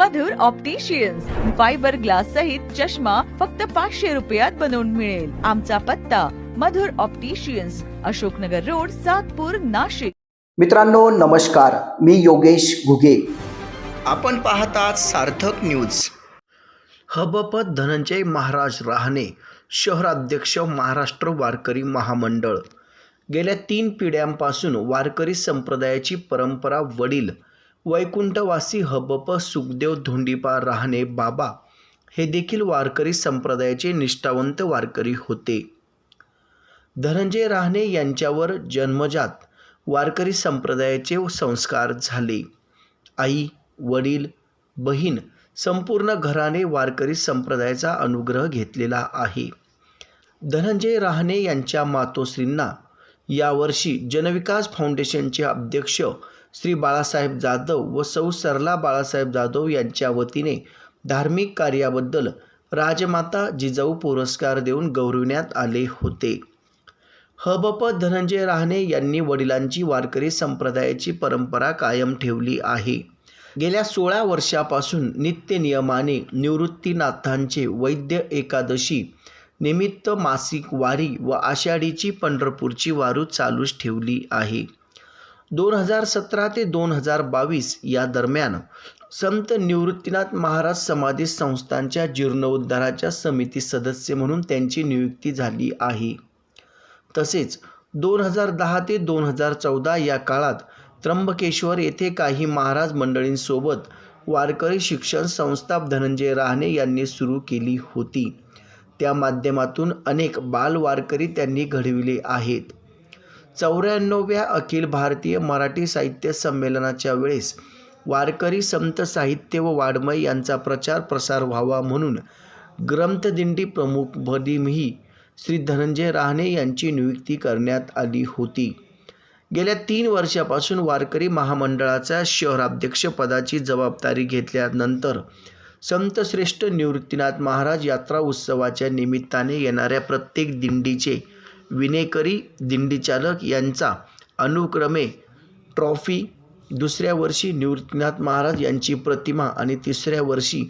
मधुर opticians fibre glass सहित चष्मा फक्त पाचशे रुपयात बनवून मिळेल. आमचा पत्ता मधुर ऑप्टिशियन्स अशोकनगर रोड सातपूर नाशिक. मित्रांनो नमस्कार. मी योगेश घुगे. आपण पाहतात सार्थक न्यूज हबपत धनंजय महाराज राहणे शहराध्यक्ष महाराष्ट्र वारकरी महामंडळ. गेल्या तीन पिढ्यांपासून वारकरी संप्रदायाची परंपरा वडील वैकुंठवासी हबप सुखदेव धोंडीपा राहणे बाबा हे देखील वारकरी संप्रदायाचे निष्ठावंत वारकरी होते. धनंजय राहणे यांच्यावर जन्मजात वारकरी संप्रदायाचे संस्कार झाले. आई वडील बहीण संपूर्ण घराने वारकरी संप्रदायाचा अनुग्रह घेतलेला आहे. धनंजय राहणे यांच्या मातोश्रींना यावर्षी जनविकास फाउंडेशनचे अध्यक्ष श्री बाळासाहेब जाधव व सौ सरला बाळासाहेब जाधव यांच्या वतीने धार्मिक कार्याबद्दल राजमाता जिजाऊ पुरस्कार देऊन गौरविण्यात आले होते. हबप धनंजय राहणे यांनी वडिलांची वारकरी संप्रदायाची परंपरा कायम ठेवली आहे. गेल्या सोळा वर्षापासून नित्यनियमाने निवृत्तीनाथांचे वैद्य एकादशी निमित्त मासिक वारी व आषाढीची पंढरपूरची वारू चालूच ठेवली आहे. दोन हजार सतरा ते दोन हजार बावीस या दरम्यान संत निवृत्तीनाथ महाराज समाधी संस्थांच्या जीर्णोद्धाराच्या समिती सदस्य म्हणून त्यांची नियुक्ती झाली आहे. तसेच दोन हजार दहा ते दोन हजार चौदा या काळात त्र्यंबकेश्वर येथे काही महाराज मंडळींसोबत वारकरी शिक्षण संस्था धनंजय राहणे यांनी सुरू केली होती. त्या माध्यमातून अनेक बालवारकरी त्यांनी घडविले आहेत. चौऱ्याण्णव्या अखिल भारतीय मराठी साहित्य संमेलनाच्या वेळेस वारकरी संत साहित्य व वाड्मय यांचा प्रचार प्रसार व्हावा म्हणून ग्रंथदिंडी प्रमुख भदिमही श्री धनंजय राहणे यांची नियुक्ती करण्यात आली होती. गेल्या तीन वर्षापासून वारकरी महामंडळाच्या शहराध्यक्षपदाची जबाबदारी घेतल्यानंतर संतश्रेष्ठ निवृत्तीनाथ महाराज यात्रा उत्सवाच्या निमित्ताने येणाऱ्या प्रत्येक दिंडीचे विनेकरी दिंडीचालक यांचा अनुक्रमे ट्रॉफी दुसऱ्या वर्षी निवृत्तीनाथ महाराज यांची प्रतिमा आणि तिसऱ्या वर्षी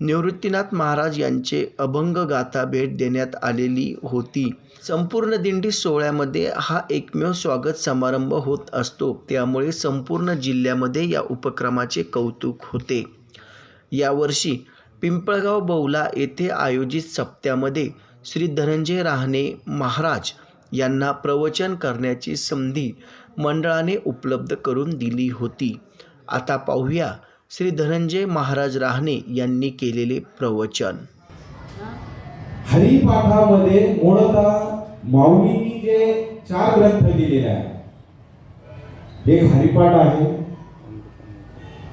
निवृत्तीनाथ महाराज यांचे अभंग गाथा भेट देण्यात आलेली होती. संपूर्ण दिंडी सोहळ्यामध्ये हा एकमेव स्वागत समारंभ होत असतो. त्यामुळे संपूर्ण जिल्ह्यामध्ये या उपक्रमाचे कौतुक होते. यावर्षी पिंपळगाव बौला येथे आयोजित सप्त्यामध्ये श्री धनंजय राहणे महाराज यांना प्रवचन करण्याची संधी मंडळाने उपलब्ध करून दिली होती. आता पाहूया श्री धनंजय महाराज राहणे यांनी केलेले प्रवचन. हरिपाठामध्ये मूळतः माऊलींनी जे चार ग्रंथ दिलेले आहेत एक हरिपाठ आहे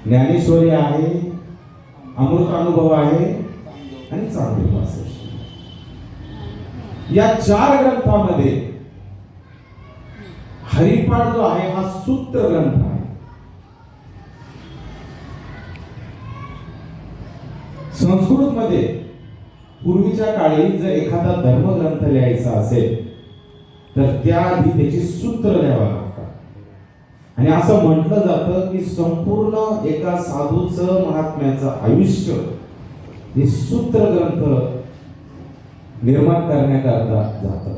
ज्ञानेश्वरी आहे अमृतानुभव आहे आणि चांगले या चार ग्रंथामध्ये हरिपाठ जो आहे हा सूत्र ग्रंथ आहे. संस्कृत मध्ये पूर्वीच्या काळी जर एखादा धर्मग्रंथ लिहायचा असेल तर त्याआधी त्याची सूत्र लिहावं लागतात आणि असं म्हटलं जातं की संपूर्ण एका साधूचं महात्म्याचं आयुष्य हे सूत्र ग्रंथ निर्माण करण्याकरता जात.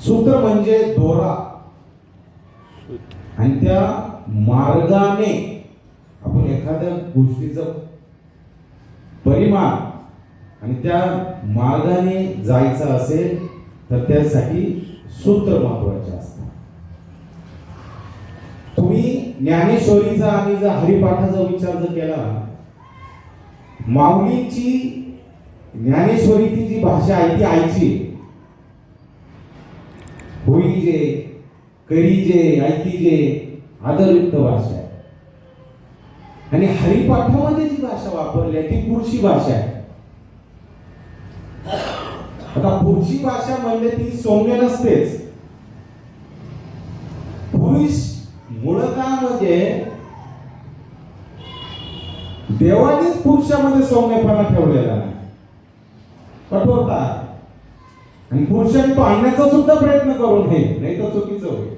सूत्र म्हणजे दोरा. आणि त्या मार्गाने आपण एखाद्या गोष्टीचं परिमाण आणि त्या मार्गाने जायचं असेल तर त्यासाठी सूत्र महत्त्वाचे असतात. तुम्ही ज्ञानेश्वरीचा आणि जर हरिपाठाचा विचार जर केला माऊलीची ज्ञानेश्वरीची जी भाषा आहे ती आईची जे ऐकी जे आदरयुक्त भाषा आहे. आणि हरिपाठामध्ये जी भाषा वापरली आहे ती पुढची भाषा आहे. आता पुढची भाषा म्हणले ती सौम्य नसतेच. पुरुष मुळकामध्ये म्हणजे देवानेच पुरुषामध्ये सौम्यपणा ठेवलेला आहे कठोरता. आहे. आणि पुरुषांनी तो आणण्याचा सुद्धा प्रयत्न करून घे नाही तर चुकीचं होईल.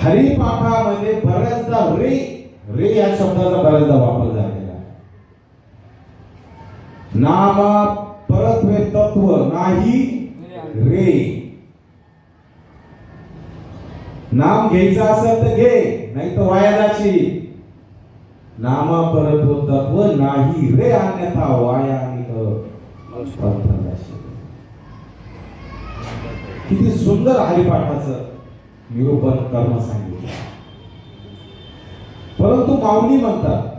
हरिपाठामध्ये बऱ्याचदा रे रे या शब्दाचा बऱ्याचदा वापर झालेला आहे. नाम परत्वे तत्व नाही रे. नाम घ्यायचं असेल तर घे नाही तर वाया जाशील. नामा परत्व तत्व नाही रे अन्यथा वाया आणि किती सुंदर हरिपाठाचं निरूपण कर्म सांगितलं. परंतु माऊली म्हणतात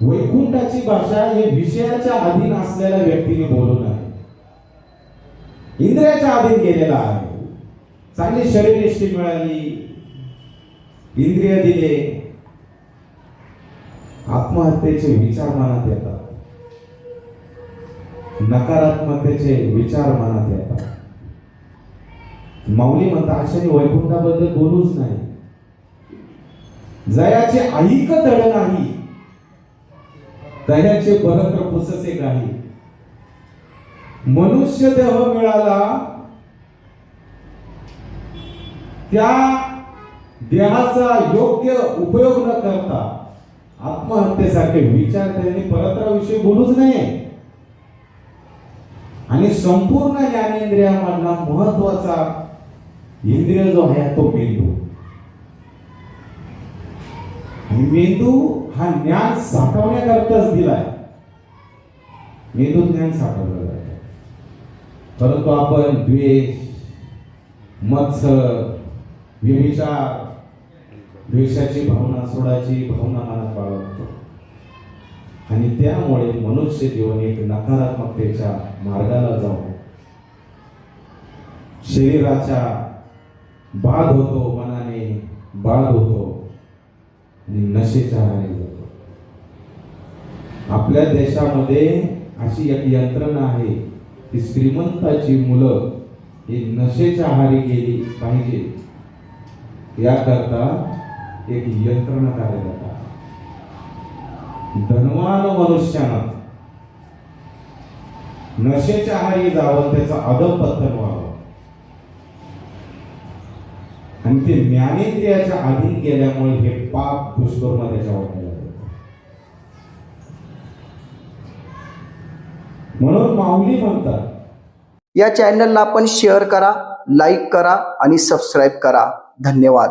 वैकुंठाची भाषा हे विषयाच्या अधीन असलेल्या व्यक्तीने बोलू नये इंद्रियाच्या अधीन गेलेला आहे. चांगली शरीरयष्टी मिळाली. इंद्रिय दिले. आत्महत्येचे विचार मनात येतात. नकारात्मकतेचे विचार मनात येतात. माऊली म्हणता अशाने वैकुंठाबद्दल बोलूच नाही. जयाचे ऐक तळ नाही. दह्याचे बरत्र पुससे काही मनुष्य देह मिळाला त्या देहाचा योग्य उपयोग न करता आत्महत्येसारखे विचार त्यांनी परत्राविषयी बोलूच नाही आणि संपूर्ण ज्ञानेंद्रियामधला महत्त्वाचा इंद्रिय जो आहे तो मेंदू. मेंदू हा ज्ञान साठवण्याकरताच दिलाय. मेंदू ज्ञान साठवलं जात परंतु आपण द्वेष मत्सर व्यभिचार द्वेषाची भावना सोडायची भावना मनात बाळगतो. आणि त्यामुळे मनुष्य जीवन एक नकारात्मकतेच्या मार्गाला जाऊन शरीराचा बाद होतो मनाने बाद होतो आणि नशेच्या आहारी जातो आपल्या देशामध्ये अशी एक यंत्रणा आहे की श्रीमंताची मुलं ही नशेच्या आहारी गेली पाहिजे. याकरता एक यंत्रणा कार्यरत आहे. धनवान मनुष्यानं नशेच्या आहारी जावं त्याचं अधपतन व्हावं. आणि ते ज्ञानेंद्रियाच्या अधीन गेल्यामुळे हे पाप दुष्कर्म त्याच्या वाटायला म्हणून माऊली म्हणतात या चॅनलला आपण शेअर करा लाईक करा आणि सबस्क्राईब करा. धन्यवाद.